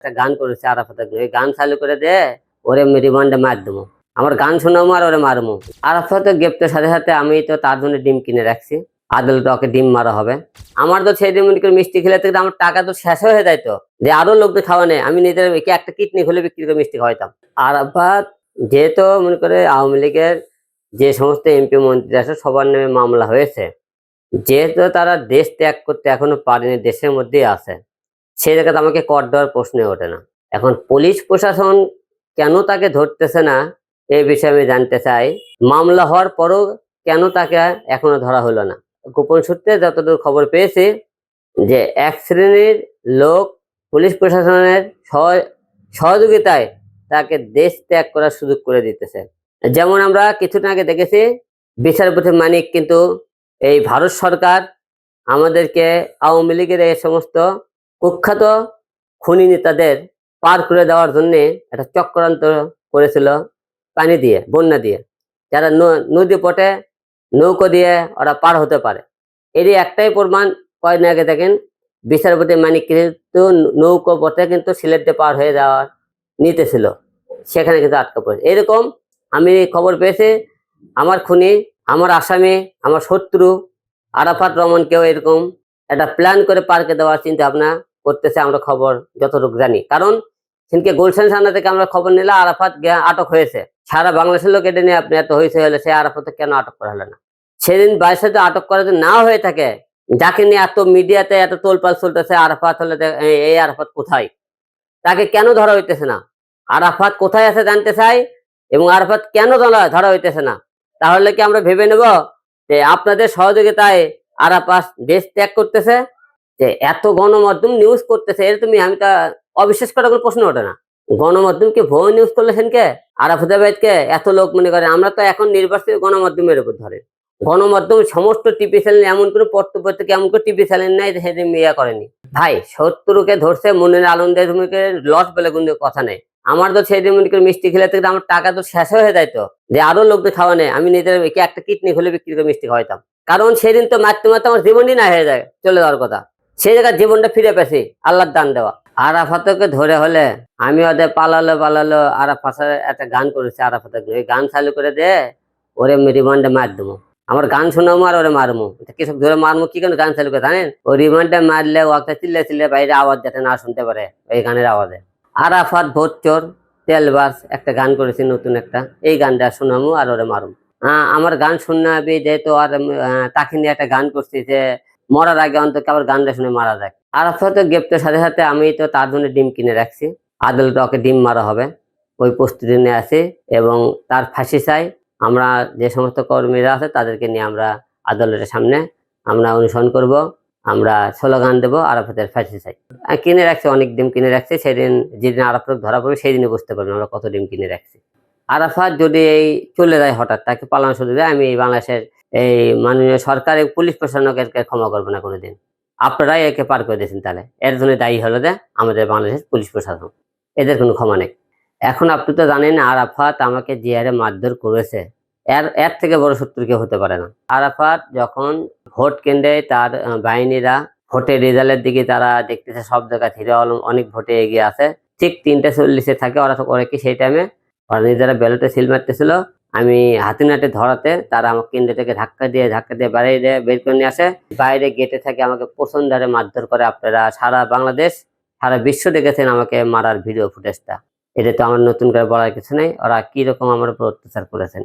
একটা গান করেছে আরাফাতের ওই গান চালু করে দে, ওরে রিমান্ডে মার দেবো। আমার গান শোনাবো আর ওরে মারবো আরাফাতের গ্রেপ্তার সাথে সাথে আমি তো তার জন্য ডিম কিনে রাখছি। আদালতে ওকে ডিম মারা হবে। আমার তো সেই মনে করি মিষ্টি খেলে থেকে আমার টাকা তো শেষ হয়ে যায় তো। যে আরও লোকদের খাওয়া নেই। আমি নিজের একে একটা কিডনি খুলে বিক্রি করে মিষ্টি খাওয়াইতাম। আরাফাত যেহেতু মনে করে আওয়ামী লীগের যে সমস্ত এমপি মন্ত্রী আছে, সবার নামে মামলা হয়েছে। যেহেতু তারা দেশ ত্যাগ করতে এখনও পারেনি, দেশের মধ্যেই আছে। সেই জায়গাতে আমাকে কর দেওয়ার প্রশ্নই ওঠে না। এখন পুলিশ প্রশাসন কেন তাকে ধরতেছে না এ বিষয়ে আমি জানতে চাই। মামলা হওয়ার পরও কেন তাকে এখনও ধরা হলো না? গোপন সূত্রে যতদূর খবর পেয়েছি যে এক শ্রেণির লোক পুলিশ প্রশাসনের সহ- সহযোগিতায় তাকে দেশ ত্যাগ করার সুযোগ করে দিতেছে। যেমন আমরা কিছুদিন আগে দেখেছি, বিচারপতি মানিক কিন্তু এই ভারত সরকার আমাদেরকে আওয়ামী লীগের এই সমস্ত কুখ্যাত খুনি নেতাদের পার করে দেওয়ার জন্য একটা চক্রান্ত করেছিল পানি দিয়ে, বন্যা দিয়ে। যারা নদী পটে নৌকো দিয়ে ওরা পার হতে পারে। এরই একটাই প্রমাণ কয়েকদিন আগে দেখেন, বিচারপতি মানিক কিন্তু নৌকো পথে কিন্তু সিলেট পার হয়ে যাওয়ার নিতেছিল সেখানে কিন্তু আটকা পড়েছে। এরকম আমি খবর পেয়েছি, আমার খুনি, আমার আসামি, আমার শত্রু আরাফাত রহমানকেও এরকম একটা প্ল্যান করে পার্কে দেওয়ার চিন্তা ভাবনা করতেছে, আমরা খবর যতটুকু জানি। কারণ সেদিনকে গুলশান থানা থেকে আমরা খবর নিলাম, আরাফাত আটক হয়েছে। সারা বাংলাদেশের লোক এটা নিয়ে আপনি এত হয়েছে হলে সে আরাফাত কেন আটক করা হলো না? সেদিন বাইশে যদি আটক করা যদি না হয়ে থাকে, যাকে নিয়ে এত মিডিয়াতে এত তোলপাল চলতেছে, আরাফাত হলে এই- আরাফাত কোথায়? তাকে কেন ধরা হইতেছে না? আরাফাত কোথায় আছে জানতে চাই? এবং আরাফাত কেন ধরা হইতেছে না? তাহলে কি আমরা ভেবে নেব যে আপনাদের সহযোগিতায় আরাফাত দেশ ত্যাগ করতেছে? যে এত গণমাধ্যম নিউজ করতেছে, এর তুমি আমি তা অবিশ্বাস করার কোনো প্রশ্ন ওঠে না। গণমাধ্যমকে ভুয়ো নিউজ করলে সেনকে আরাফাতাবাদকে এত লোক মনে করে, আমরা তো এখন নির্বাচিত গণমাধ্যমের উপর ধরে। গণমাধ্যম সমস্ত টিভি চ্যানেল এমন কোনো পত্র থেকে এমন কোনো টিভি চ্যানেল নাই সেদিন ইয়া করেনি। ভাই, শত্রুকে ধরছে, মনের আনন্দের তোমাকে লস বলে কিন্তু কথা নেই। আমার তো সেদিন মনে করি মিষ্টি খেলে থেকে আমার টাকা তো শেষ হয়ে যায় তো যে আরও লোকদের খাওয়া নেই, আমি নিজের একে একটা কিডনি খুলে বিক্রি করে মিষ্টি খাওয়াইতাম। কারণ সেদিন তো মারতে মারতে আমার জীবনই না হয়ে যায়, চলে যাওয়ার কথা। সেই জায়গায় জীবনটা ফিরে পেছি আল্লাহর দান দেওয়া। আরাফাতকে ধরে হলে আমি ওদের পালালো পালালো, আরাফাতের একটা গান করেছে, আরাফাতের ওই গান চালু করে দে, ওরে রিমান্ডে মার দেবো। আমার গান শোনাবো আর ওরে মারমু কৃষক ধরে মারমু কি কেন গান চালু করে, জানেন? ওই রিমান্ডে মারলে ওকে চিল্লে চিল্লে বাইরে আওয়াজ যাতে না শুনতে পারে এই গানের আওয়াজে। আরাফাত ভোটচোর তেলবাস, একটা গান করেছি নতুন একটা। এই গানটা শোনামু আর ওরে মারুম আমার গান শোনাবি যেহেতু আর তাকে নিয়ে একটা গান করছি যে মরার আগে অন্তত আবার গানটা শুনে মারা যায় আরাফাত গ্রেপ্তার সাথে সাথে আমি তো তার জন্য ডিম কিনে রাখছি। আদালতে ওকে ডিম মারা হবে। ওই প্রস্তুতি নিয়ে আছি এবং তার ফাঁসি চাই। আমরা যে সমস্ত কর্মীরা আছে তাদেরকে নিয়ে আমরা আদালতের সামনে আমরা অনুসরণ করব। আমরা স্লোগান দেবো, আরাফাতের ফাঁসি চাই। কিনে রাখছি, অনেক ডিম কিনে রাখছি। সেদিন যেদিন আরাফাত ধরা পড়বে সেই দিনে বুঝতে পারবেন আমরা কত ডিম কিনে রাখছি। আরাফাত যদি এই চলে যায় হঠাৎ, তাকে পালানো দেয়। আমি এই বাংলাদেশের এই মাননীয় সরকার পুলিশ প্রশাসনকে ক্ষমা করব না কোনোদিন। আপনারাই একে পার করে দিয়েছেন তাহলে। এর জন্য দায়ী হলো যে আমাদের বাংলাদেশের পুলিশ প্রশাসন। এদের কোনো ক্ষমা নেই। এখন আপনি তো জানেন, আরাফাত আমাকে যে মারধর করেছে। এর এর থেকে বড় শত্রু কেউ হতে পারে না। আরাফাত যখন ভোট কেন্দ্রে তার বাহিনীরা ভোটের রেজাল্টের দিকে তারা দেখতেছে, সব জায়গায় আলম অনেক ভোটে এগিয়ে আছে। ঠিক তিনটা চল্লিশে থাকে, ওরা করে কি সেই টাইমে ওরা নিজেরা ব্যালটে সিল মারতেছিল। আমি হাতে নাটে ধরাতে তারা আমাকে থেকে ধাক্কা দিয়ে ধাক্কা দিয়ে বাইরে বের করে নিয়ে আসে। বাইরে গেটে থাকে আমাকে পোষণ হারে মারধর করে আপনারা সারা বাংলাদেশ, সারা বিশ্ব দেখেছেন আমাকে মারার ভিডিও ফুটেজটা। এটা তো আমার নতুন করে বলার কিছু নেই। ওরা কীরকম আমার উপর অত্যাচার করেছেন।